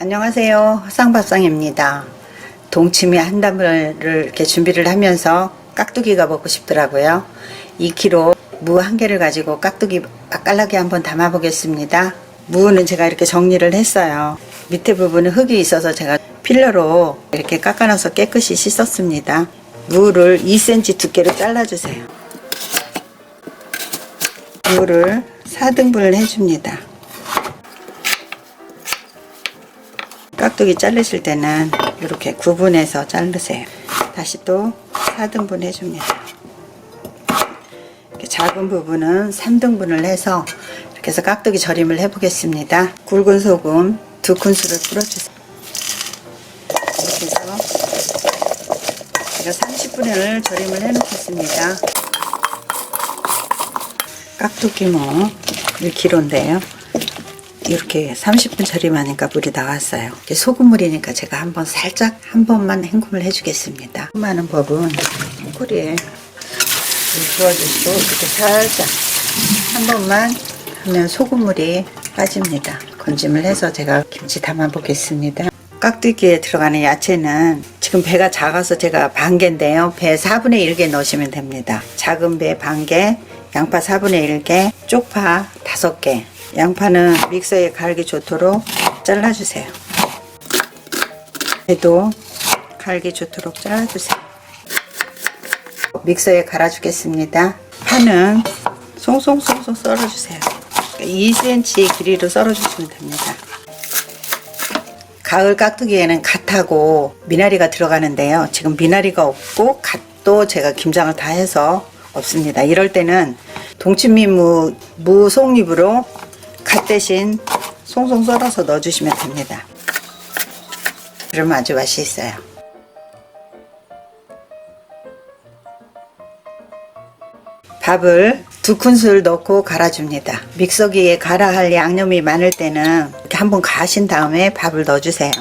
안녕하세요. 화상밥상입니다. 동치미 한 담을 이렇게 준비를 하면서 깍두기가 먹고 싶더라고요. 2kg 무 한 개를 가지고 깍두기 맛깔나게 한번 담아 보겠습니다. 무는 제가 이렇게 정리를 했어요. 밑에 부분은 흙이 있어서 제가 필러로 이렇게 깎아놔서 깨끗이 씻었습니다. 무를 2cm 두께로 잘라주세요. 무를 4등분을 해줍니다. 깍두기 자르실 때는 이렇게 구분해서 자르세요. 다시 또 4등분 해줍니다. 이렇게 작은 부분은 3등분을 해서 이렇게 해서 깍두기 절임을 해보겠습니다. 굵은 소금 두 큰술을 뿌려주세요. 이렇게 해서 제가 30분을 절임을 해놓겠습니다. 깍두기 뭐 1kg인데요. 이렇게 30분 절임하니까 물이 나왔어요. 소금물이니까 제가 한번 살짝 한 번만 헹굼을 해주겠습니다. 헹하는 법은 꼬리에 물 부어주시고 이렇게 살짝 한 번만 하면 소금물이 빠집니다. 건짐을 해서 제가 김치 담아 보겠습니다. 깍두기에 들어가는 야채는 지금 배가 작아서 제가 반 개인데요. 배 4분의 1개 넣으시면 됩니다. 작은 배 반 개, 양파 4분의 1개, 쪽파 5개. 양파는 믹서에 갈기 좋도록 잘라주세요. 배도 갈기 좋도록 잘라주세요. 믹서에 갈아주겠습니다. 파는 송송송송 썰어주세요. 2cm 길이로 썰어주시면 됩니다. 가을 깍두기에는 갓하고 미나리가 들어가는데요. 지금 미나리가 없고 갓도 제가 김장을 다 해서 없습니다. 이럴 때는 동치미 무 무송잎으로 갓 대신 송송 썰어서 넣어주시면 됩니다. 그러면 아주 맛있어요. 밥을 두 큰술 넣고 갈아줍니다. 믹서기에 갈아 할 양념이 많을 때는 이렇게 한번 가신 다음에 밥을 넣어주세요.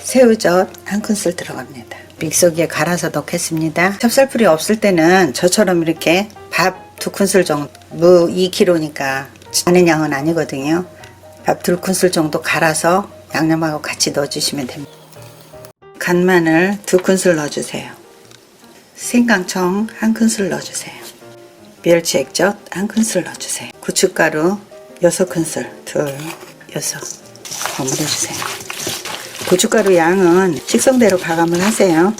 새우젓 한 큰술 들어갑니다. 믹서기에 갈아서 넣겠습니다. 찹쌀풀이 없을 때는 저처럼 이렇게 밥 두 큰술 정도, 무 2kg니까 많은 양은 아니거든요. 밥 두 큰술 정도 갈아서 양념하고 같이 넣어주시면 됩니다. 간마늘 두 큰술 넣어주세요. 생강청 한 큰술 넣어주세요. 멸치 액젓 한 큰술 넣어주세요. 고춧가루 여섯 큰술, 둘, 여섯 버무려주세요. 고춧가루 양은 식성대로 가감을 하세요.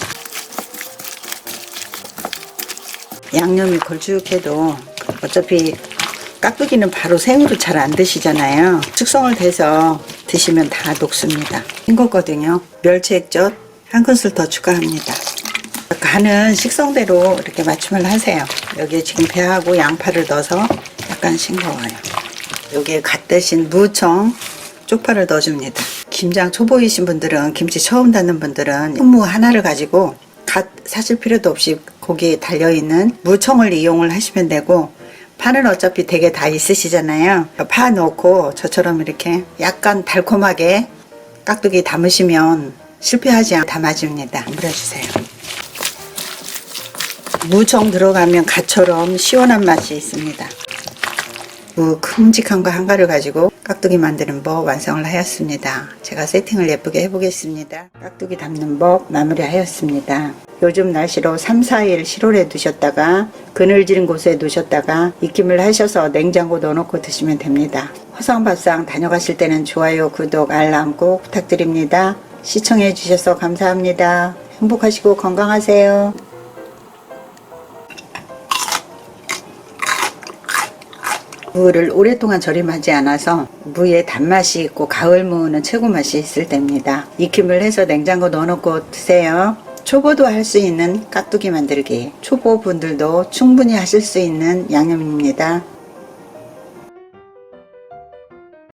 양념이 걸쭉해도 어차피 깍두기는 바로 생으로 잘 안 드시잖아요. 숙성을 돼서 드시면 다 녹습니다. 싱겁거든요. 멸치 액젓 한 큰술 더 추가합니다. 간은 식성대로 이렇게 맞춤을 하세요. 여기에 지금 배하고 양파를 넣어서 약간 싱거워요. 여기에 갓 대신 무청 쪽파를 넣어줍니다. 김장 초보이신 분들은 김치 처음 담는 분들은 현무 하나를 가지고 갓 사실 필요도 없이 거기에 달려있는 무청을 이용을 하시면 되고 파는 어차피 되게 다 있으시잖아요. 파 넣고 저처럼 이렇게 약간 달콤하게 깍두기 담으시면 실패하지 않고 담아줍니다. 물어주세요. 무청 들어가면 갓처럼 시원한 맛이 있습니다. 무 큼직한 거한 가루 가지고 깍두기 만드는 법 완성을 하였습니다. 제가 세팅을 예쁘게 해보겠습니다. 깍두기 담는 법 마무리하였습니다. 요즘 날씨로 3, 4일 실온에 두셨다가 그늘진 곳에 두셨다가 익힘을 하셔서 냉장고 넣어놓고 드시면 됩니다. 화성밥상 다녀가실 때는 좋아요, 구독, 알람 꼭 부탁드립니다. 시청해 주셔서 감사합니다. 행복하시고 건강하세요. 무를 오랫동안 절임하지 않아서 무의 단맛이 있고 가을 무는 최고 맛이 있을 때입니다. 익힘을 해서 냉장고 넣어놓고 드세요. 초보도 할 수 있는 깍두기 만들기. 초보분들도 충분히 하실 수 있는 양념입니다.